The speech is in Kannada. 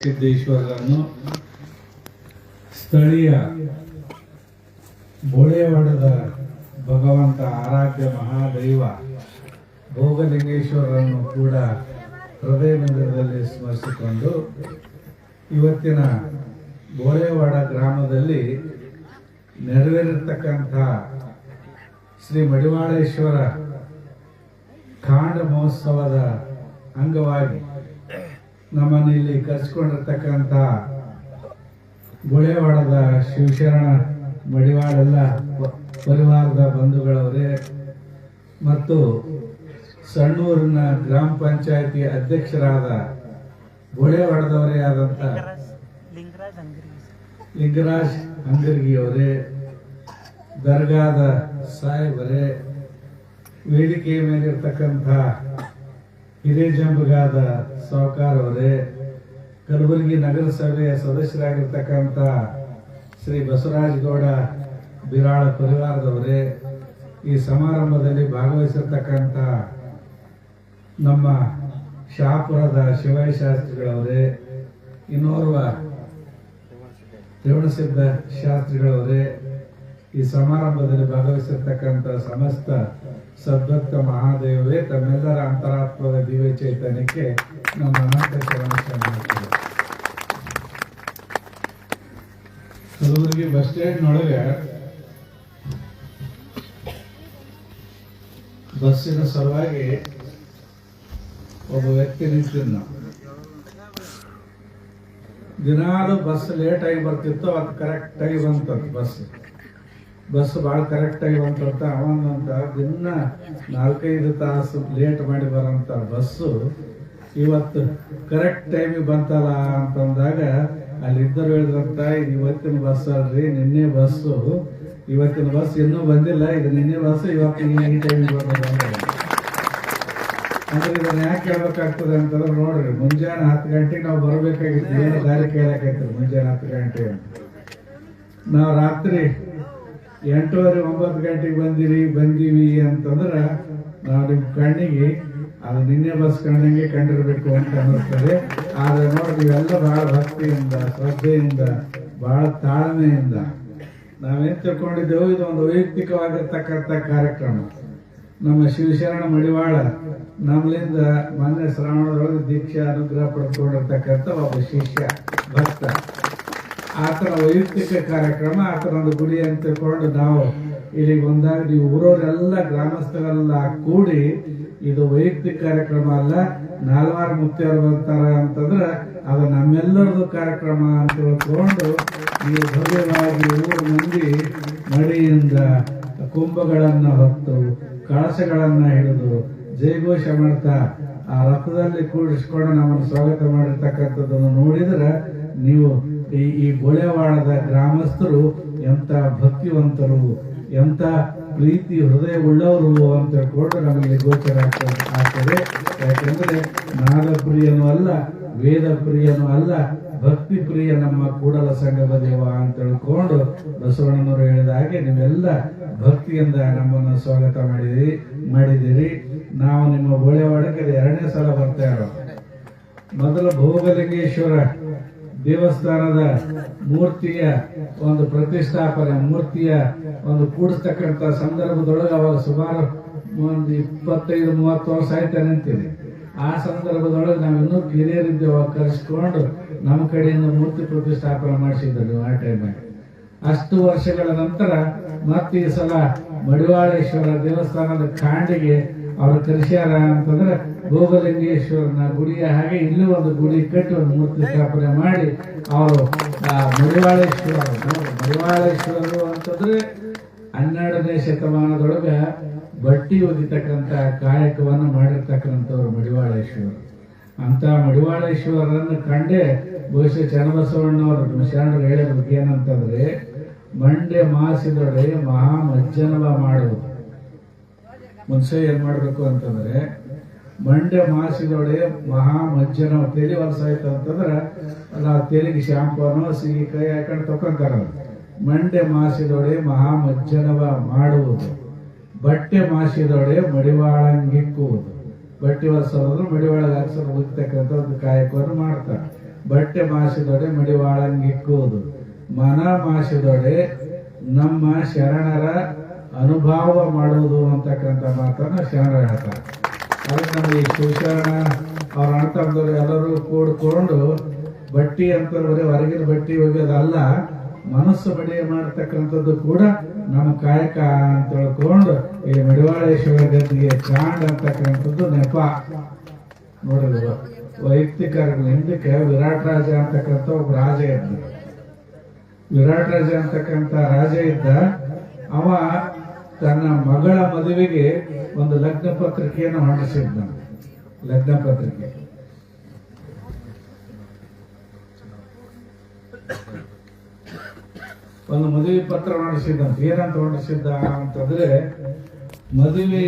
ಸಿದ್ದೇಶ್ವರರನ್ನು ಸ್ಥಳೀಯ ಬೋಳೆವಾಡದ ಭಗವಂತ ಆರಾಧ್ಯ ಮಹಾದೈವ ಭೋಗಲಿಂಗೇಶ್ವರರನ್ನು ಕೂಡ ಹೃದಯ ಮಂದಿರದಲ್ಲಿ ಸ್ಮರಿಸಿಕೊಂಡು ಇವತ್ತಿನ ಬೋಳೆವಾಡ ಗ್ರಾಮದಲ್ಲಿ ನೆರವೇರಿರ್ತಕ್ಕಂಥ ಶ್ರೀ ಮಡಿವಾಳೇಶ್ವರ ಕಾಂಡ ಮಹೋತ್ಸವದ ಅಂಗವಾಗಿ ನಮ್ಮನ್ನು ಇಲ್ಲಿ ಕರೆಸ್ಕೊಂಡಿರ್ತಕ್ಕಂಥ ಗುಳೆವಾಡದ ಶಿವಶರಣ ಮಡಿವಾಡೆಲ್ಲ ಪರಿವಾರದ ಬಂಧುಗಳವರೇ ಮತ್ತು ಸಣ್ಣೂರಿನ ಗ್ರಾಮ ಪಂಚಾಯತಿ ಅಧ್ಯಕ್ಷರಾದ ಗುಳೆವಾಡದವರೇ ಆದಂಥ ಲಿಂಗರಾಜ್ ಅಂಗರ್ಗಿಯವರೇ, ದರ್ಗಾದ ಸಾಹೇಬರೇ, ವೇದಿಕೆಯ ಮೇಲಿರ್ತಕ್ಕಂಥ ಹಿರೇಜಂಬಗಾದ ಸಾವುಕಾರ್ ಅವರೇ ಕಲಬುರಗಿ ನಗರಸಭೆಯ ಸದಸ್ಯರಾಗಿರ್ತಕ್ಕಂಥ ಶ್ರೀ ಬಸವರಾಜ್ ಗೌಡ ಬಿರಾಳ ಪರಿವಾರದವರೇ, ಈ ಸಮಾರಂಭದಲ್ಲಿ ಭಾಗವಹಿಸಿರ್ತಕ್ಕಂಥ ನಮ್ಮ ಶಾಪುರದ ಶಿವಾಯಿ ಶಾಸ್ತ್ರಿಗಳವರೇ, ಇನ್ನೋರ್ವ ರೇವಣಸಿದ್ಧ ಶಾಸ್ತ್ರಿಗಳವರೇ, ಈ ಸಮಾರಂಭದಲ್ಲಿ ಭಾಗವಹಿಸಿರ್ತಕ್ಕಂಥ ಸಮಸ್ತ ಸದ್ಭಕ್ತ ಮಹಾದೇವೇ ತಮ್ಮೆಲ್ಲರ ಅಂತರಾತ್ಮದ ದಿವ್ಯ ಚೈತನ್ಯಕ್ಕೆ ನಮ್ಮ ಅನಂತ ಶರಣ ಕಲಬುರಗಿ ಬಸ್ ಸ್ಟ್ಯಾಂಡ್ನೊಳಗೆ ಬಸ್ಸಿನ ಸಲುವಾಗಿ ಒಬ್ಬ ವ್ಯಕ್ತಿ ನಿಂತಿದ್ದ. ದಿನಾಲು ಬಸ್ ಲೇಟ್ ಆಗಿ ಬರ್ತಿತ್ತು, ಅದು ಕರೆಕ್ಟ್ ಆಗಿ ಬಂತಂತ ಬಸ್ ಬಸ್ ಭಾಳ ಕರೆಕ್ಟ್ ಆಗಿ ಬಂತಂತ ಅವನಂತ ದಿನ ನಾಲ್ಕೈದು ತಾಸು ಲೇಟ್ ಮಾಡಿ ಬರೋಂಥ ಬಸ್ಸು ಇವತ್ತು ಕರೆಕ್ಟ್ ಟೈಮಿಗೆ ಬಂತಲ್ಲ ಅಂತಂದಾಗ ಅಲ್ಲಿ ಇದ್ದರು ಹೇಳಿದ್ರಂತ ಇದು ಇವತ್ತಿನ ಬಸ್ ಅಲ್ರಿ, ನಿನ್ನೆ ಬಸ್ಸು. ಇವತ್ತಿನ ಬಸ್ ಇನ್ನೂ ಬಂದಿಲ್ಲ, ಇದು ನಿನ್ನೆ ಬಸ್ ಇವತ್ತು ಈ ಟೈಮಿಗೆ ಬರ್ತದೆ ಅಂದ್ರೆ ಇದನ್ನ ಯಾಕೆ ಹೇಳ್ಬೇಕಾಗ್ತದೆ ಅಂತಂದ್ರೆ ನೋಡ್ರಿ, ಮುಂಜಾನೆ ಹತ್ತು ಗಂಟೆಗೆ ನಾವು ಬರ್ಬೇಕಾಗಿತ್ತು, ಏನು ದಾರಿ ಕೇಳಕ್ಕೆ ಮುಂಜಾನೆ ಹತ್ತು ಗಂಟೆ ನಾವು ರಾತ್ರಿ ಎಂಟೂವರೆ ಒಂಬತ್ತು ಗಂಟೆಗೆ ಬಂದಿರಿ, ಬಂದೀವಿ ಅಂತಂದ್ರೆ ನಾವು ನಿಮ್ಮ ಕಣ್ಣಿಗೆ, ಅದು ನಿನ್ನೆ ಬಸ್ ಕಣ್ಣಿಗೆ ಕಂಡಿರ್ಬೇಕು ಅಂತ ಅನ್ನಿಸ್ತದೆ ಆದ್ರೆ ನೋಡಿ, ನೀವೆಲ್ಲ ಭಾಳ ಭಕ್ತಿಯಿಂದ, ಶ್ರದ್ಧೆಯಿಂದ, ಬಹಳ ತಾಳ್ಮೆಯಿಂದ ನಾವೇನ್ ತಿಳ್ಕೊಂಡಿದ್ದೆವು ಇದು ಒಂದು ವೈಯಕ್ತಿಕವಾಗಿರ್ತಕ್ಕಂಥ ಕಾರ್ಯಕ್ರಮ. ನಮ್ಮ ಶಿವಶರಣ ಮಡಿವಾಳ ನಮ್ಮಲಿಂದ ಮೊನ್ನೆ ಶ್ರಾವಣದೊಳಗೆ ದೀಕ್ಷೆ, ಅನುಗ್ರಹ ಪಡ್ಕೊಂಡಿರ್ತಕ್ಕಂಥ ಒಬ್ಬ ಶಿಷ್ಯ, ಭಕ್ತ. ಆತನ ವೈಯಕ್ತಿಕ ಕಾರ್ಯಕ್ರಮ ಆತನ ಒಂದು ಗುಡಿ ಅಂತ ತಿಳ್ಕೊಂಡು ನಾವು ಇಲ್ಲಿಗೆ ಬಂದಾಗ ನೀವು ಊರವರೆಲ್ಲ ಗ್ರಾಮಸ್ಥರೆಲ್ಲ ಕೂಡಿ ಇದು ವೈಯಕ್ತಿಕ ಕಾರ್ಯಕ್ರಮ ಅಲ್ಲ, ನಾಲ್ವಾರು ಮುಕ್ತಿಯರು ಬರ್ತಾರ ಅಂತಂದ್ರೆ ಅದು ನಮ್ಮೆಲ್ಲರದು ಕಾರ್ಯಕ್ರಮ ಅಂತ ತಿಳ್ಕೊಂಡು ನೀವು ಭವ್ಯವಾಗಿ ಊರು ಮಂದಿ ಮಡಿಯಿಂದ ಕುಂಭಗಳನ್ನು ಹೊತ್ತು ಕಳಶಗಳನ್ನ ಹಿಡಿದು ಜಯಘೋಷ ಮಾಡ್ತಾ ಆ ರಥದಲ್ಲಿ ಕೂಡಿಸ್ಕೊಂಡು ನಮ್ಮನ್ನು ಸ್ವಾಗತ ಮಾಡಿರ್ತಕ್ಕಂಥದ್ದನ್ನು ನೋಡಿದ್ರೆ ನೀವು ಈ ಗೋಳೆವಾಡದ ಗ್ರಾಮಸ್ಥರು ಎಂತ ಭಕ್ತಿವಂತರು ಎಂತ ಪ್ರೀತಿ ಹೃದಯ ಉಳ್ಳವರು ಅಂತ ಹೇಳ್ಕೊಂಡು ನಮಗೆ ಗೋಚರ ಆಗ್ತದೆ. ಯಾಕೆಂದ್ರೆ ಯಾಕಂದ್ರೆ ನಾದ ಪ್ರಿಯನೂ ಅಲ್ಲ ವೇದ ಪ್ರಿಯನೂ ಅಲ್ಲ ಭಕ್ತಿ ಪ್ರಿಯ ನಮ್ಮ ಕೂಡಲ ಸಂಗಮ ದೇವ ಅಂತ ಹೇಳ್ಕೊಂಡು ಬಸವಣ್ಣನವರು ಹೇಳಿದ ಹಾಗೆ ನೀವೆಲ್ಲ ಭಕ್ತಿಯಿಂದ ನಮ್ಮನ್ನು ಸ್ವಾಗತ ಮಾಡಿದಿರಿ ಮಾಡಿದಿರಿ. ನಾವು ನಿಮ್ಮ ಬೋಳೆವಾಡಕ್ಕೆ ಎರಡನೇ ಸಲ ಬರ್ತಾ ಇರೋ ಮೊದಲು ಭೋಗಲಿಂಗೇಶ್ವರ. ದೇವಸ್ಥಾನದ ಮೂರ್ತಿಯ ಒಂದು ಪ್ರತಿಷ್ಠಾಪನೆ, ಮೂರ್ತಿಯ ಒಂದು ಕೂಡಿಸ್ತಕ್ಕಂಥ ಸಂದರ್ಭದೊಳಗೆ ಅವಾಗ ಸುಮಾರು ಒಂದು ಇಪ್ಪತ್ತೈದು, ಮೂವತ್ತು ವರ್ಷ ಆಯ್ತು ನಿಂತೀನಿ ಆ ಸಂದರ್ಭದೊಳಗೆ ನಾವು ಇನ್ನೂ ಕಿರಿಯರಿದ್ದೇವೆ ಅವಾಗ ಕರೆಸ್ಕೊಂಡು ನಮ್ಮ ಕಡೆಯಿಂದ ಮೂರ್ತಿ ಪ್ರತಿಷ್ಠಾಪನೆ ಮಾಡಿಸಿದ್ರು ಆ ಟೈಮಲ್ಲಿ ಅಷ್ಟು ವರ್ಷಗಳ ನಂತರ ಮತ್ತೆ ಈ ಸಲ ಮಡಿವಾಳೇಶ್ವರ ದೇವಸ್ಥಾನದ ಕಾಂಡಿಗೆ ಅವರು ಕರೆಸ್ಯಾರ ಅಂತಂದ್ರೆ ಗೋಗಲಿಂಗೇಶ್ವರನ ಗುಡಿಯ ಹಾಗೆ ಇಲ್ಲೂ ಒಂದು ಗುಡಿ ಕಟ್ಟಿ ಒಂದು ಮೂರ್ತಿ ಸ್ಥಾಪನೆ ಮಾಡಿ ಅವರು ಮಡಿವಾಳೇಶ್ವರ ಮಡಿವಾಳೇಶ್ವರನು ಮಡಿವಾಳೇಶ್ವರರು ಅಂತಂದ್ರೆ ಹನ್ನೆರಡನೇ ಶತಮಾನದೊಳಗ ಬಟ್ಟಿ ಒಗಿತಕ್ಕಂಥ ಕಾಯಕವನ್ನು ಮಾಡಿರ್ತಕ್ಕಂಥವ್ರು ಮಡಿವಾಳೇಶ್ವರ ಅಂತ ಮಡಿವಾಳೇಶ್ವರರನ್ನು ಕಂಡೇ ಬಹುಶಃ ಚನ್ನಬಸವಣ್ಣವರು ಶರಣರು ಹೇಳಿದ್ರು ಏನಂತಂದ್ರೆ, ಮಂಡ್ಯ ಮಾಸಿದೊಡೆ ಮಹಾ ಮಜ್ಜನವ ಮಾಡುವುದು. ಮುನ್ಸೆ ಏನ್ ಮಾಡ್ಬೇಕು ಅಂತಂದ್ರೆ ಮಂಡ್ಯ ಮಾಸಿದೊಳೆ ಮಹಾ ಮಜ್ಜನ ತೆಲಿ ವರ್ಷ ಆಯ್ತು ಅಂತಂದ್ರ ಆ ತೆಲಿಗೆ ಶಾಂಪೂನು ಕೈ ಹಾಕೊಂಡು ತಕೊಂತಾರ ಮಂಡ್ಯ ಮಾಸಿದೊಳೆ ಮಹಾ ಮಜ್ಜನವ ಮಾಡುವುದು. ಬಟ್ಟೆ ಮಾಸಿದೊಳೆ ಮಡಿವಾಳಂಗಿಕ್ಕುವುದು ಬಟ್ಟೆ ಒರೆಸೋದು ಮಡಿವಾಳ ಹಾಕ್ಸೋದು ಹೋಗ್ತಕ್ಕಂಥ ಒಂದು ಕಾಯಕವನ್ನು ಮಾಡ್ತಾರೆ. ಬಟ್ಟೆ ಮಾಸಿದೊಡೆ ಮಡಿವಾಳಂಗಿಕ್ಕುವುದು ಮನ ಮಾಸಿದೊಡೆ ನಮ್ಮ ಶರಣರ ಅನುಭವ ಮಾಡುವುದು ಅಂತಕ್ಕಂಥ ಮಾತನ್ನ ಶರಣ ಹೇಳ್ತಾರೆ. ಅದಕ್ಕೆ ನಮಗೆ ಈ ಶಿವಶರಣ, ಅವ್ರ ಅಣ್ಣತಮ್ಮದವ್ರು ಎಲ್ಲರೂ ಕೂಡ್ಕೊಂಡು ಬಟ್ಟಿ ಅಂತ ಬರೀ ಹೊರಗಿನ ಬಟ್ಟಿ ಒಗೆಯೋದಲ್ಲ, ಮನಸ್ಸು ಬಡಿ ಮಾಡ್ತಕ್ಕಂಥದ್ದು ಕೂಡ ನಮ್ಮ ಕಾಯಕ ಅಂತ ಹೇಳ್ಕೊಂಡು ಈ ಮಡಿವಾಳೇಶ್ವರ ಗದ್ದಿಗೆ ಚಾಂಡ್ ಅಂತಕ್ಕಂಥದ್ದು ನೆಪ. ನೋಡಿದ್ರು ವೈಯಕ್ತಿಕ ಹಿಂದಕ್ಕೆ ವಿರಾಟ್ ರಾಜ ಅಂತಕ್ಕಂಥ ಒಬ್ಬ ರಾಜ ಇದ್ದ. ವಿರಾಟ್ ರಾಜ ಅಂತಕ್ಕಂಥ ರಾಜ ಇದ್ದ. ಅವ ತನ್ನ ಮಗಳ ಮದುವೆಗೆ ಒಂದು ಲಗ್ನ ಪತ್ರಿಕೆಯನ್ನು ಹೊರಡಿಸಿದ್ದ ಲಗ್ನ ಪತ್ರಿಕೆ ಒಂದು ಮದುವೆ ಪತ್ರ ಹೊರಡಿಸಿದ್ದಂತ ಏನಂತ ಹೊರಡಿಸಿದ್ದ ಅಂತಂದ್ರೆ ಮದುವೆ